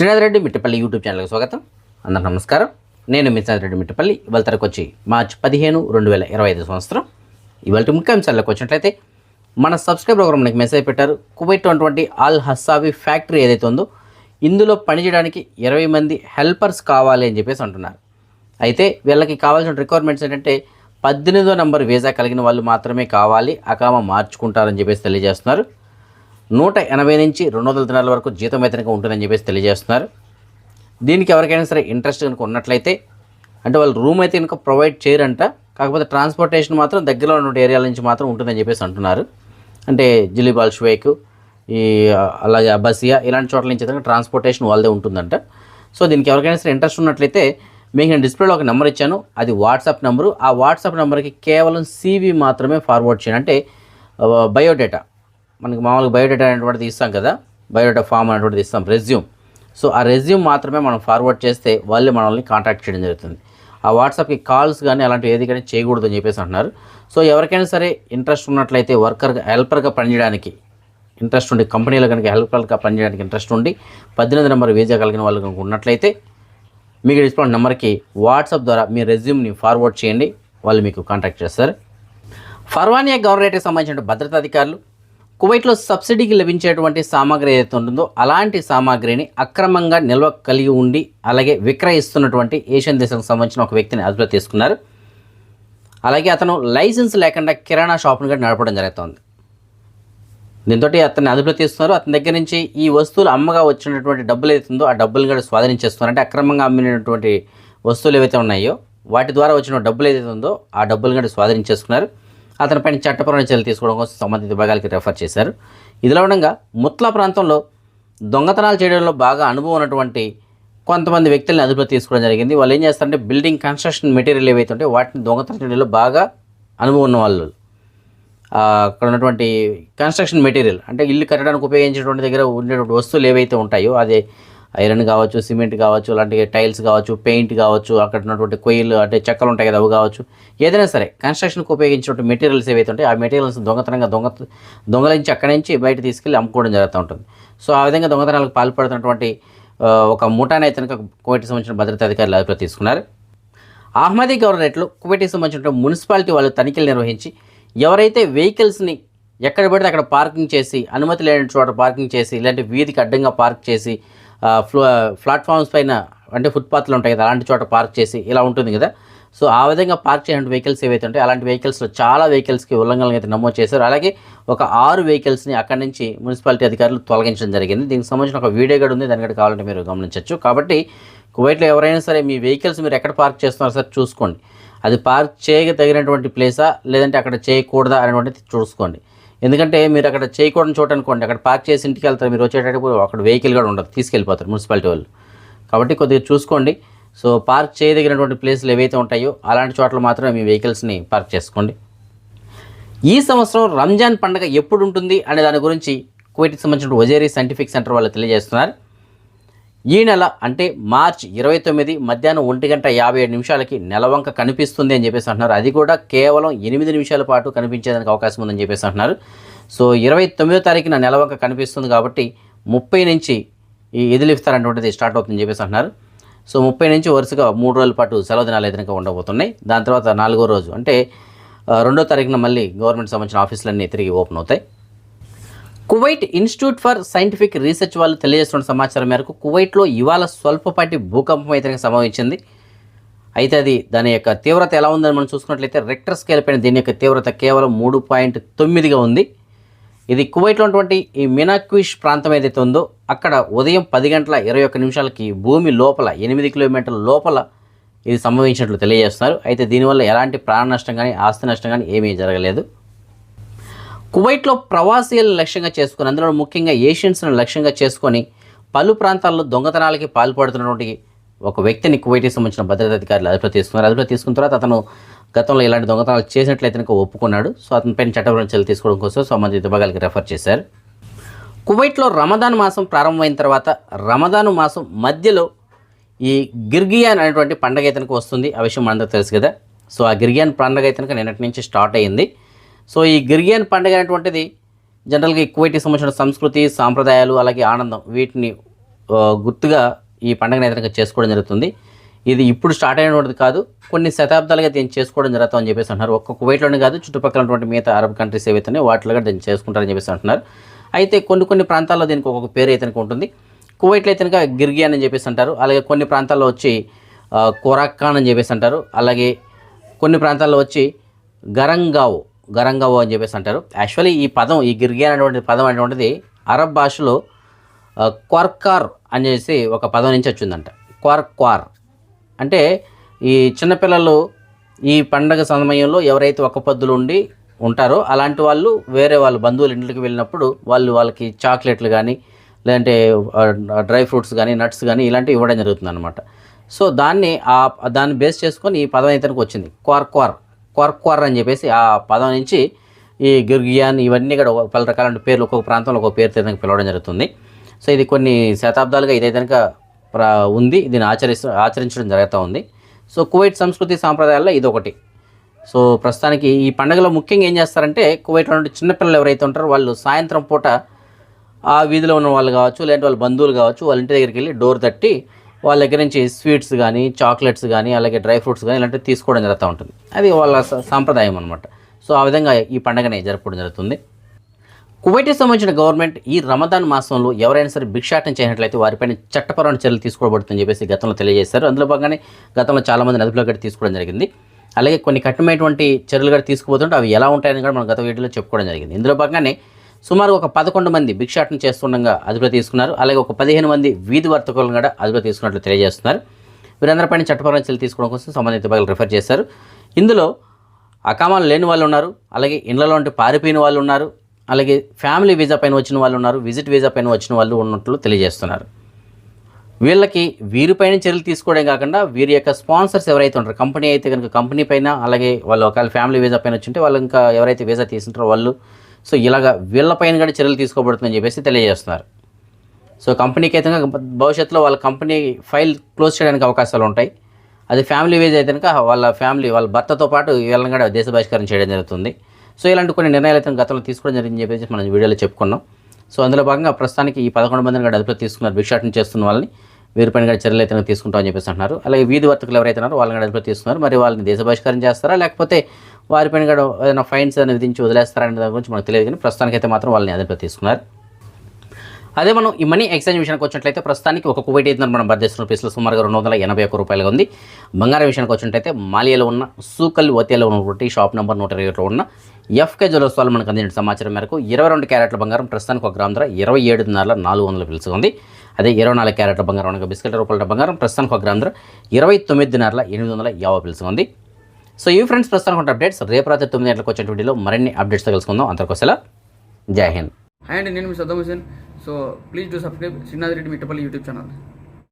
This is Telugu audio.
శ్రీనాథ్ రెడ్డి మిట్టపల్లి యూట్యూబ్ ఛానల్కి స్వాగతం. అందరూ నమస్కారం. నేను మీ శ్రీనాథ్ రెడ్డి మిట్టపల్లి. ఇవాళ తరకు వచ్చి మార్చి పదిహేను రెండు వేల ఇరవై ఐదు సంవత్సరం. ఇవాళ ముఖ్యాంశాలకు వచ్చినట్లయితే మన సబ్స్క్రైబర్ ఒకరు మనకి మెసేజ్ పెట్టారు. కువైట్ ఉన్నటువంటి అల్ హస్సాబీ ఫ్యాక్టరీ ఏదైతే ఉందో ఇందులో పనిచేయడానికి ఇరవై మంది హెల్పర్స్ కావాలి అని చెప్పేసి అంటున్నారు. అయితే వీళ్ళకి కావాల్సిన రిక్వైర్మెంట్స్ ఏంటంటే పద్దెనిమిదో నంబర్ వీసా కలిగిన వాళ్ళు మాత్రమే కావాలి అకామ మార్చుకుంటారని చెప్పేసి తెలియజేస్తున్నారు. నూట ఎనభై నుంచి రెండు వందల దినాల వరకు జీతం వేతనంగా ఉంటుందని చెప్పేసి తెలియజేస్తున్నారు. దీనికి ఎవరికైనా సరే ఇంట్రెస్ట్ కనుక ఉన్నట్లయితే అంటే వాళ్ళు రూమ్ అయితే కనుక ప్రొవైడ్ చేయరంట కాకపోతే ట్రాన్స్పోర్టేషన్ మాత్రం దగ్గరలో ఉన్న ఏరియాల నుంచి మాత్రం ఉంటుందని చెప్పేసి అంటున్నారు. అంటే జిలిబాల్ షువేక్ ఈ అలాగే అబ్బాసియా ఇలాంటి చోట్ల నుంచి అయితే ట్రాన్స్పోర్టేషన్ వాళ్ళదే ఉంటుందంట. సో దీనికి ఎవరికైనా సరే ఇంట్రెస్ట్ ఉన్నట్లయితే మీకు నేను డిస్ప్లేలో ఒక నెంబర్ ఇచ్చాను అది వాట్సాప్ నెంబరు. ఆ వాట్సాప్ నెంబర్కి కేవలం సీవీ మాత్రమే ఫార్వర్డ్ చేయండి. అంటే బయోడేటా. మనకి మామూలుగా బయోడేటా అనేటువంటిది ఇస్తాం కదా బయోడేటా ఫామ్ అనేటువంటిది ఇస్తాం రెజ్యూమ్. సో ఆ రెజ్యూమ్ మాత్రమే మనం ఫార్వర్డ్ చేస్తే వాళ్ళు మనల్ని కాంటాక్ట్ చేయడం జరుగుతుంది. ఆ వాట్సాప్కి కాల్స్ కానీ అలాంటివి ఏది కానీ చేయకూడదు అని చెప్పేసి అంటున్నారు. సో ఎవరికైనా సరే ఇంట్రెస్ట్ ఉన్నట్లయితే వర్కర్గా హెల్పర్గా పనిచేయడానికి ఇంట్రెస్ట్ ఉండి కంపెనీలో కనుక హెల్పర్గా పనిచేయడానికి ఇంట్రెస్ట్ ఉండి పద్దెనిమిది నెంబర్ వీజా కలిగిన వాళ్ళు కనుక ఉన్నట్లయితే మీకు డిస్ప్లే నెంబర్కి వాట్సాప్ ద్వారా మీ రెజ్యూమ్ని ఫార్వర్డ్ చేయండి. వాళ్ళు మీకు కాంటాక్ట్ చేస్తారు. ఫర్వానియా గవర్నరేట్కి సంబంధించిన భద్రతా అధికారులు కువైట్లో సబ్సిడీకి లభించేటువంటి సామాగ్రి ఏదైతే ఉంటుందో అలాంటి సామాగ్రిని అక్రమంగా నిల్వ కలిగి ఉండి అలాగే విక్రయిస్తున్నటువంటి ఏషియన్ దేశానికి సంబంధించిన ఒక వ్యక్తిని అదుపులో తీసుకున్నారు. అలాగే అతను లైసెన్స్ లేకుండా కిరాణా షాప్ను కూడా నడపడం జరుగుతోంది. దీంతో అతన్ని అదుపులో తీస్తున్నారు అతని దగ్గర నుంచి ఈ వస్తువులు అమ్మగా వచ్చినటువంటి డబ్బులు ఏదైతుందో ఉందో ఆ డబ్బులు కూడా స్వాధీనించేస్తున్నారు. అంటే అక్రమంగా అమ్మినటువంటి వస్తువులు ఏవైతే ఉన్నాయో వాటి ద్వారా వచ్చిన డబ్బులు ఏదైతే ఉందో ఆ డబ్బులు కూడా స్వాధీనించేసుకున్నారు. అతని పైన చట్టపరమైన చర్యలు తీసుకోవడం కోసం సంబంధిత విభాగాలకి రెఫర్ చేశారు. ఇదిలా ఉండగా ముత్లా ప్రాంతంలో దొంగతనాలు చేయడంలో బాగా అనుభవం ఉన్నటువంటి కొంతమంది వ్యక్తుల్ని అదుపులో తీసుకోవడం జరిగింది. వాళ్ళు ఏం చేస్తారంటే బిల్డింగ్ కన్స్ట్రక్షన్ మెటీరియల్ ఏవైతే ఉంటే వాటిని దొంగతనం చేయడంలో బాగా అనుభవం ఉన్న వాళ్ళు. అక్కడ ఉన్నటువంటి కన్స్ట్రక్షన్ మెటీరియల్ అంటే ఇల్లు కట్టడానికి ఉపయోగించేటువంటి దగ్గర ఉండేటువంటి వస్తువులు ఏవైతే ఉంటాయో అదే ఐరన్ కావచ్చు సిమెంట్ కావచ్చు అలాంటి టైల్స్ కావచ్చు పెయింట్ కావచ్చు అక్కడ ఉన్నటువంటి కొయ్యలు అంటే చెక్కలు ఉంటాయి కదా అవి కావచ్చు. ఏదైనా సరే కన్స్ట్రక్షన్కి ఉపయోగించినటువంటి మెటీరియల్స్ ఏవైతే ఉంటాయి ఆ మెటీరియల్స్ దొంగతనంగా దొంగ దొంగలించి అక్కడి నుంచి బయట తీసుకెళ్ళి అమ్ముకోవడం జరుగుతూ ఉంటుంది. సో ఆ విధంగా దొంగతనాలకు పాల్పడుతున్నటువంటి ఒక ముఠాని అయితే కనుక కోవిడ్కి సంబంధించిన భద్రతా అధికారులు అదుపులో తీసుకున్నారు. అహ్మదీ గవర్నరేట్లో కువైట్కి సంబంధించిన మున్సిపాలిటీ వాళ్ళు తనిఖీలు నిర్వహించి ఎవరైతే వెహికల్స్ని ఎక్కడ పడితే అక్కడ పార్కింగ్ చేసి అనుమతి లేని చోట పార్కింగ్ చేసి ఇలాంటి వీధికి అడ్డంగా పార్క్ చేసి ప్లాట్ఫామ్స్ పైన అంటే ఫుట్పాత్లు ఉంటాయి కదా అలాంటి చోట పార్క్ చేసి ఇలా ఉంటుంది కదా. సో ఆ విధంగా పార్క్ చేసిన వెహికల్స్ ఏవైతే ఉంటాయో అలాంటి వెహికల్స్లో చాలా వెహికల్స్కి ఉల్లంఘనలు అయితే నమోదు చేశారు. అలాగే ఒక ఆరు వెహికల్స్ని అక్కడి నుంచి మున్సిపాలిటీ అధికారులు తొలగించడం జరిగింది. దీనికి సంబంధించిన ఒక వీడియో కూడా ఉంది దాని కూడా కావాలంటే మీరు గమనించవచ్చు. కాబట్టి కువైట్లో ఎవరైనా సరే మీ వెహికల్స్ మీరు ఎక్కడ పార్క్ చేస్తున్నారో సార్ చూసుకోండి. అది పార్క్ చేయక తగినటువంటి ప్లేసా లేదంటే అక్కడ చేయకూడదా అనేటువంటిది చూసుకోండి. ఎందుకంటే మీరు అక్కడ చేయకూడని చోట అనుకోండి అక్కడ పార్క్ చేసి ఇంటికి వెళ్తారు మీరు వచ్చేటప్పుడు అక్కడ వెహికల్ కూడా ఉండదు తీసుకెళ్ళిపోతారు మున్సిపాలిటీ వాళ్ళు. కాబట్టి కొద్దిగా చూసుకోండి. సో పార్క్ చేయదగినటువంటి ప్లేసులు ఏవైతే ఉంటాయో అలాంటి చోట్ల మాత్రమే మీ వెహికల్స్ని పార్క్ చేసుకోండి. ఈ సంవత్సరం రంజాన్ పండుగ ఎప్పుడు ఉంటుంది అనే దాని గురించి కువైట్కి సంబంధించిన వజేరీ సైంటిఫిక్ సెంటర్ వాళ్ళు తెలియజేస్తున్నారు. ఈ నెల అంటే మార్చ్ ఇరవై తొమ్మిది మధ్యాహ్నం ఒంటి గంట యాభై ఏడు నిమిషాలకి నెలవంక కనిపిస్తుంది అని చెప్పేసి అంటున్నారు. అది కూడా కేవలం ఎనిమిది నిమిషాల పాటు కనిపించేదానికి అవకాశం ఉందని చెప్పేసి అంటున్నారు. సో ఇరవై తొమ్మిదో తారీఖున నెలవంక కనిపిస్తుంది కాబట్టి ముప్పై నుంచి ఈ ఎదిలిఫ్తార్ అనేటువంటిది స్టార్ట్ అవుతుందని చెప్పేసి అంటున్నారు. సో ముప్పై నుంచి వరుసగా మూడు రోజుల పాటు సెలవు దినాలు ఎదురుగా ఉండబోతున్నాయి. దాని తర్వాత నాలుగో రోజు అంటే రెండో తారీఖున మళ్ళీ గవర్నమెంట్ సంబంధించిన ఆఫీసులన్నీ తిరిగి ఓపెన్ అవుతాయి. Kuwait Institute for Scientific Research వాళ్ళు తెలియజేస్తున్న సమాచారం మేరకు కువైట్లో ఇవాళ స్వల్పపాటి భూకంపం అయితే సంభవించింది. అయితే అది దాని యొక్క తీవ్రత ఎలా ఉందని మనం చూసుకున్నట్లయితే రెక్టర్ స్కేల్ పైన దీని యొక్క తీవ్రత కేవలం మూడు పాయింట్ తొమ్మిదిగా ఉంది. ఇది కువైట్లో ఉన్నటువంటి ఈ మినాక్విష్ ప్రాంతం ఏదైతే ఉందో అక్కడ ఉదయం పది గంటల ఇరవై ఒక్క నిమిషాలకి భూమి లోపల ఎనిమిది కిలోమీటర్ల లోపల ఇది సంభవించినట్లు తెలియజేస్తున్నారు. అయితే దీనివల్ల ఎలాంటి ప్రాణ నష్టం కానీ ఆస్తి నష్టం కానీ ఏమీ జరగలేదు. కువైట్లో ప్రవాసీలను లక్ష్యంగా చేసుకుని అందులో ముఖ్యంగా ఏషియన్స్ను లక్ష్యంగా చేసుకొని పలు ప్రాంతాల్లో దొంగతనాలకి పాల్పడుతున్నటువంటి ఒక వ్యక్తిని కువైట్కి సంబంధించిన భద్రతా అధికారులు అదుపులో తీసుకున్నారు. అదుపులో తీసుకున్న తర్వాత అతను గతంలో ఇలాంటి దొంగతనాలు చేసినట్లయితే ఒప్పుకున్నాడు. సో అతని పైన చట్టపరమైన చర్యలు తీసుకోవడం కోసం సంబంధిత విభాగాలకి రెఫర్ చేశారు. కువైట్లో రమదాన్ మాసం ప్రారంభమైన తర్వాత రమదాను మాసం మధ్యలో ఈ గిర్గియాన్ అనేటువంటి పండగ అయితే వస్తుంది. ఆ విషయం మనందరూ తెలుసు కదా. సో ఆ గిర్గియాన్ పండగ అయితే నిన్నటి నుంచి స్టార్ట్ అయ్యింది. సో ఈ గిర్గియాన్ పండుగ అనేటువంటిది జనరల్గా ఈ కువైట్కి సంబంధించిన సంస్కృతి సాంప్రదాయాలు అలాగే ఆనందం వీటిని గుర్తుగా ఈ పండుగను ఏదైనా చేసుకోవడం జరుగుతుంది. ఇది ఇప్పుడు స్టార్ట్ అయినటువంటిది కాదు కొన్ని శతాబ్దాలుగా దీన్ని చేసుకోవడం జరుగుతుందని చెప్పేసి అంటున్నారు. ఒక్క కువైట్లోనే కాదు చుట్టుపక్కల ఉన్నటువంటి మిగతా అరబ్ కంట్రీస్ ఏవైతే వాటిలో కూడా దీన్ని చేసుకుంటారని చెప్పేసి అంటున్నారు. అయితే కొన్ని కొన్ని ప్రాంతాల్లో దీనికి ఒక్కొక్క పేరు అయితే ఉంటుంది. కువైట్లో అయితే కనుక గిర్గియాన్ అని చెప్పేసి అంటారు. అలాగే కొన్ని ప్రాంతాల్లో వచ్చి కోరాక్కాన్ కొరాక్కాన్ అని చెప్పేసి అంటారు. అలాగే కొన్ని ప్రాంతాల్లో వచ్చి గరంగావ్ గరంగావ్ అని చెప్పేసి అంటారు. యాక్చువల్లీ ఈ పదం ఈ గిర్గియాన్ అనేటువంటి పదం అనేటువంటిది అరబ్ భాషలో క్వర్కార్ క్వార్కార్ అనేసి ఒక పదం నుంచి వచ్చిందంట. క్వార్క్వార్ అంటే ఈ చిన్నపిల్లలు ఈ పండగ సమయంలో ఎవరైతే ఒక్క పొద్దులు ఉండి ఉంటారో అలాంటి వాళ్ళు వేరే వాళ్ళు బంధువుల ఇంటికి వెళ్ళినప్పుడు వాళ్ళు వాళ్ళకి చాక్లెట్లు కానీ లేదంటే డ్రై ఫ్రూట్స్ కానీ నట్స్ కానీ ఇలాంటివి ఇవ్వడం జరుగుతుంది అనమాట సో దాన్ని ఆ దాన్ని బేస్ చేసుకొని ఈ పదం ఇతనికి వచ్చింది. క్వార్క్వార్ క్వార్క్వార్ అని చెప్పేసి ఆ పదం నుంచి ఈ గిర్గియాన్ ఇవన్నీ కూడా ఒక పలు రకాల పేర్లు ఒక్కొక్క ప్రాంతంలో ఒక్కొక్క పేరు తినక పిలవడం జరుగుతుంది. సో ఇది కొన్ని శతాబ్దాలుగా ఇదే కనుక ఉంది. దీన్ని ఆచరిస్తూ ఆచరించడం జరుగుతూ ఉంది. సో కువైట్ సంస్కృతి సాంప్రదాయాల్లో ఇది ఒకటి సో ప్రస్తుతానికి ఈ పండుగలో ముఖ్యంగా ఏం చేస్తారంటే కువైట్లో నుండి చిన్నపిల్లలు ఎవరైతే ఉంటారో వాళ్ళు సాయంత్రం పూట ఆ వీధిలో ఉన్న వాళ్ళు కావచ్చు లేదంటే వాళ్ళ బంధువులు కావచ్చు వాళ్ళ ఇంటి దగ్గరికి వెళ్ళి డోర్ తట్టి వాళ్ళ దగ్గర నుంచి స్వీట్స్ కానీ చాక్లెట్స్ కానీ అలాగే డ్రై ఫ్రూట్స్ కానీ ఇలాంటివి తీసుకోవడం జరుగుతూ ఉంటుంది. అది వాళ్ళ సాంప్రదాయం అనమాట సో ఆ విధంగా ఈ పండుగని జరుపుకోవడం జరుగుతుంది. కువైట్కి సంబంధించిన గవర్నమెంట్ ఈ రమదాన్ మాసంలో ఎవరైనా సరే భిక్షాటం చేయనట్లయితే వారిపైన చట్టపరమైన చర్యలు తీసుకోబడుతుందని చెప్పేసి గతంలో తెలియజేశారు. అందులో భాగంగానే గతంలో చాలామంది అదుపులో గట్టి తీసుకోవడం జరిగింది. అలాగే కొన్ని కఠినమైనటువంటి చర్యలు కూడా తీసుకుపోతుంటే అవి ఎలా ఉంటాయని కూడా మనం గత వీడియోలో చెప్పుకోవడం జరిగింది. ఇందులో భాగంగానే సుమారు ఒక పదకొండు మంది భిక్షాటన చేస్తుండగా అదుపులో తీసుకున్నారు. అలాగే ఒక పదిహేను మంది వీధి వర్తకులను కూడా అదుపులో తీసుకున్నట్లు తెలియజేస్తున్నారు. వీరందరిపైన చట్టపరమైన చర్యలు తీసుకోవడం కోసం సంబంధిత విభాగాలు రిఫర్ చేశారు. ఇందులో అకామాలు లేని వాళ్ళు ఉన్నారు. అలాగే ఇండ్లలో ఉంటే పారిపోయిన వాళ్ళు ఉన్నారు. అలాగే ఫ్యామిలీ వీజా పైన వచ్చిన వాళ్ళు ఉన్నారు. విజిట్ వీజా పైన వచ్చిన వాళ్ళు ఉన్నట్లు తెలియజేస్తున్నారు. వీళ్ళకి వీరిపైన చర్యలు తీసుకోవడం కాకుండా వీరి యొక్క స్పాన్సర్స్ ఎవరైతే ఉంటారో కంపెనీ అయితే కనుక కంపెనీ పైన అలాగే వాళ్ళు ఒకవేళ ఫ్యామిలీ వీజా పైన వచ్చింటే వాళ్ళు ఇంకా ఎవరైతే వీజా తీసుకుంటారో వాళ్ళు సో ఇలాగా వీళ్ళపైన కూడా చర్యలు తీసుకోబడుతుందని చెప్పేసి తెలియజేస్తున్నారు. సో కంపెనీకి అయితే భవిష్యత్తులో వాళ్ళ కంపెనీ ఫైల్ క్లోజ్ చేయడానికి అవకాశాలు ఉంటాయి. అది ఫ్యామిలీ వేజ్ అయితే కనుక వాళ్ళ ఫ్యామిలీ వాళ్ళ భర్తతో పాటు వీళ్ళని కూడా దేశ బహిష్కారం చేయడం జరుగుతుంది. సో ఇలాంటి కొన్ని నిర్ణయాలు అయితే గతంలో తీసుకోవడం జరిగిందని చెప్పేసి మనం వీడియోలో చెప్పుకున్నాం. సో అందులో భాగంగా ప్రస్తుతానికి ఈ పదకొండు మందిని కూడా అదుపులో తీసుకున్నారు భిక్షాటన చేస్తున్న వాళ్ళని. వీరిపైన కూడా చర్యలు అయితే తీసుకుంటామని చెప్పేసి అంటున్నారు. అలాగే వీధి వర్తకులు ఎవరైతే ఉన్నారో వాళ్ళని కూడా అదుపులో తీసుకున్నారు. మరి వాళ్ళని దేశ బహిష్కారం చేస్తారా? లేకపోతే వారిపైన కూడా ఏదైనా ఫైన్స్ అనేది విధించి వదిలేస్తారనే దాని గురించి మనకు తెలియదు కానీ ప్రస్తుతానికైతే మాత్రం వాళ్ళని అదుపులో తీసుకున్నారు. అదే మనం ఈ మనీ ఎక్స్చేంజ్ విషయానికి వచ్చినట్లయితే ప్రస్తుతానికి ఒక కువైట్ అయితే మనం భారతదేశం రూపీస్లో సుమారుగా రెండు వందల ఎనభై ఒక్క రూపాయలుగా ఉంది. బంగారం విషయానికి వచ్చినట్లయితే మాలియాలో ఉన్న సూకల్ ఒతేలో ఉన్నటువంటి షాప్ నెంబర్ నూట ఇరవై ఒకటిలో ఉన్న ఎఫ్కే జ్యువెలర్స్ వాళ్ళు మనకు అందించిన సమాచారం మేరకు ఇరవై రెండు క్యారెట్ల బంగారం ప్రస్తుతానికి ఒక గ్రామ్ ధర ఇరవై ఏడున్నర నాలుగు వందల పిలుచుకుంది అదే ఇరవై నాలుగు క్యారెట్ల బంగారం అనగా బిస్కెట్ రూపాయల బంగారం ప్రస్తుతానికి ఒక గ్రామ్ ధర ఇరవై తొమ్మిదిన్నర ఎనిమిది వందల యాభై పిలుచుకుంది సో ఈ ఫ్రెండ్స్ ప్రస్తుతానికి అప్డేట్స్ రేపు రాత్రి తొమ్మిది గంటలకు వచ్చే వీడియోలో మరిన్ని అప్డేట్స్ తెలుసుకుందాం. అంతకోసలా జై హింద్. హాయ్ అండి నేను మీ Saddam Hussain so please do subscribe Srinath Reddy Mittapalli YouTube channel.